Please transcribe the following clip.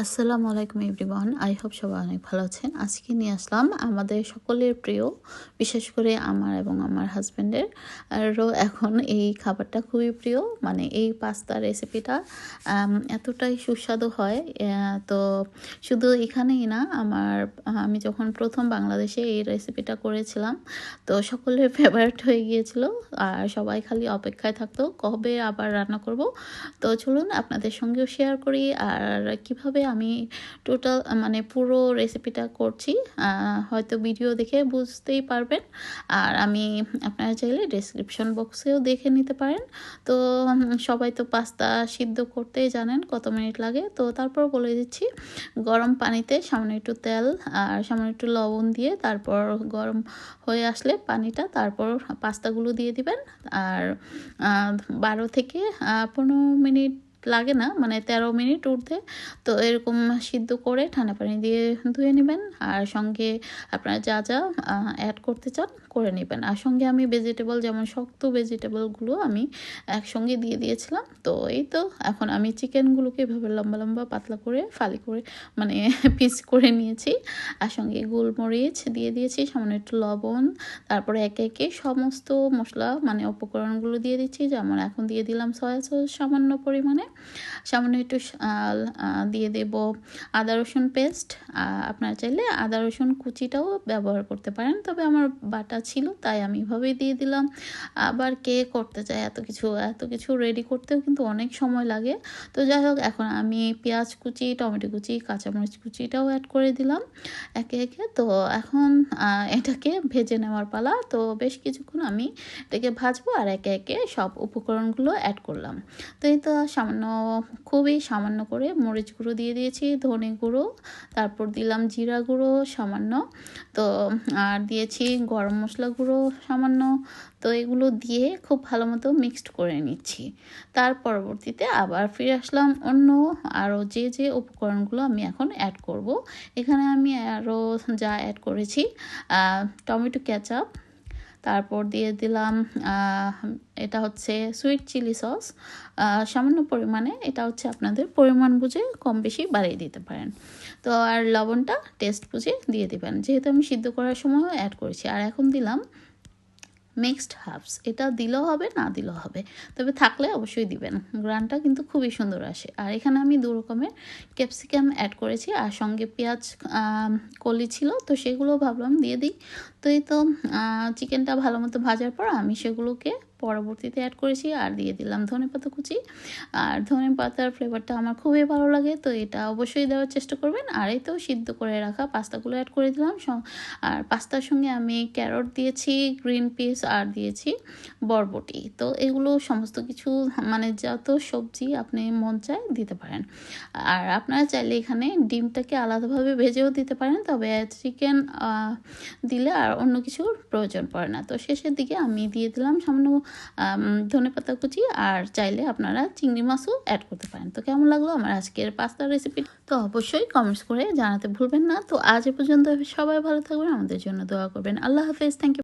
আসসালামু আলাইকুম everyone, I hope সবাই অনেক ভালো আছেন। আজকে নিয়ে আসলাম আমাদের সকলের প্রিয়, বিশেষ করে আমার এবং আমার হাজব্যান্ডের আরও এখন এই খাবারটা খুবই প্রিয় মানে এই পাস্তা রেসিপিটা এতটাই সুস্বাদু হয় তো শুধু এখানেই না, আমার, আমি যখন প্রথম বাংলাদেশে এই রেসিপিটা করেছিলাম, তো সকলের ফেভারিট হয়ে গিয়েছিল। আর সবাই খালি অপেক্ষায় থাকতো, কবে আবার রান্না করব? তো চলুন আপনাদের সঙ্গেও শেয়ার করি, আর কীভাবে আমি টোটাল মানে পুরো রেসিপিটা করছি। হয়তো ভিডিও দেখে বুঝতেই পারবেন। আর আমি আপনারা চাইলে ডিসক্রিপশন বক্সেও দেখে নিতে পারেন। তো সবাই তো পাস্তা সিদ্ধ করতেই জানেন কত মিনিট লাগে। তো, তারপর বলে দিচ্ছি, গরম পানিতে সামান্য একটু তেল আর সামান্য একটু লবণ দিয়ে তারপর গরম হয়ে আসলে পানিটা তারপর পাস্তাগুলো দিয়ে দিবেন। আর বারো থেকে পনেরো মিনিট লাগে না মানে তেরো মিনিট উঠতে তো এরকম সিদ্ধ করে ঠান্ডা পানি দিয়ে ধুয়ে নেবেন আর সঙ্গে আপনারা যা যা অ্যাড করতে চান করে নেবেন। আর সঙ্গে আমি ভেজিটেবল যেমন শক্ত ভেজিটেবলগুলো আমি একসঙ্গে দিয়ে দিয়েছিলাম। তো এই তো, এখন আমি চিকেনগুলোকে এভাবে লম্বা লম্বা পাতলা করে, ফালি করে মানে পিস করে নিয়েছি। আর সঙ্গে গোলমরিচ দিয়ে দিয়েছি, সামান্য একটু লবণ। তারপরে একে একে সমস্ত মশলা মানে উপকরণগুলো দিয়ে দিচ্ছি। যেমন এখন দিয়ে দিলাম সয়া সস সামান্য পরিমাণে। সামান্য একটু দিয়ে দেব আদা রসুন পেস্ট আপনারা চাইলে আদা রসুন কুচিটাও ব্যবহার করতে পারেন, তবে আমার বাটা ছিল, তাই আমি এভাবেই দিয়ে দিলাম। আবার কে করতে চায় এত কিছু এত কিছু রেডি করতেও কিন্তু অনেক সময় লাগে। তো যাই হোক, এখন আমি পেঁয়াজ কুচি, টমেটো কুচি, কাঁচামরিচ কুচিটাও অ্যাড করে দিলাম একে একে। তো এখন এটাকে ভেজে নেওয়ার পালা। তো বেশ কিছুক্ষণ আমি এটাকে ভাজবো আর একে একে সব উপকরণগুলো অ্যাড করলাম। তো এই তো সামান্য খুবই সামান্য করে মরিচ গুঁড়ো দিয়ে দিয়েছি, ধনে গুঁড়ো, তারপর দিলাম জিরা গুঁড়ো সামান্য, তো, আর দিয়েছি গরম মশলা গুঁড়ো সামান্য, তো এগুলো দিয়ে খুব ভালো মতো মিক্সড করে নিচ্ছি। তার পরবর্তীতে আবার ফিরে আসলাম অন্য আরও যে যে উপকরণগুলো আমি এখন অ্যাড করব। এখানে আমি আরও যা অ্যাড করেছি টমেটো ক্যাচাপ তারপর দিয়ে দিলাম এটা হচ্ছে সুইট চিলি সস সামান্য পরিমাণে এটা হচ্ছে আপনাদের পরিমাণ বুঝে কম বেশি বাড়িয়ে দিতে পারেন। তো আর লবণটা টেস্ট বুঝে দিয়ে দিবেন। যেহেতু আমি সিদ্ধ করার সময়ও অ্যাড করেছি। আর এখন দিলাম মিক্সড হাফস। এটা দিলেও হবে, না দিলেও হবে। তবে থাকলে অবশ্যই দিবেন। গ্রানটা কিন্তু খুবই সুন্দর আসে। আর এখানে আমি দু রকমের ক্যাপসিকাম অ্যাড করেছি। আর সঙ্গে পেঁয়াজ কলি ছিল, তো সেগুলো ভাবলাম দিয়ে দিই। তো এই তো চিকেনটা ভালো মতো ভাজার পর আমি সেগুলোকে পরবর্তীতে অ্যাড করেছি আর দিয়ে দিলাম ধনে পাতা কুচি। আর ধনে পাতার ফ্লেভারটা আমার খুবই ভালো লাগে, তো এটা অবশ্যই দেওয়ার চেষ্টা করবেন। আর এই তো সিদ্ধ করে রাখা পাস্তাগুলো অ্যাড করে দিলাম। আর পাস্তার সঙ্গে আমি ক্যারট দিয়েছি গ্রিন পিস আর দিয়েছি বরবটি। তো এগুলো সমস্ত কিছু মানে যত সবজি আপনি মন চায় দিতে পারেন। আর আপনারা চাইলে এখানে ডিমটাকে আলাদাভাবে ভেজেও দিতে পারেন, তবে চিকেন দিলে আর অন্য কিছুর প্রয়োজন পড়ে না। তো শেষের দিকে আমি দিয়ে দিলাম সামান্য ধনে পাতা কুচি আর চাইলে আপনারা চিংড়ি মাছও অ্যাড করতে পারেন। তো কেমন লাগল আমার আজকের পাস্তার রেসিপি তো অবশ্যই কমেন্টস করে জানাতে ভুলবেন না। তো আজ পর্যন্ত সবাই ভালো থাকবেন, আমাদের জন্য দোয়া করবেন। আল্লাহ হাফেজ থ্যাংক ইউ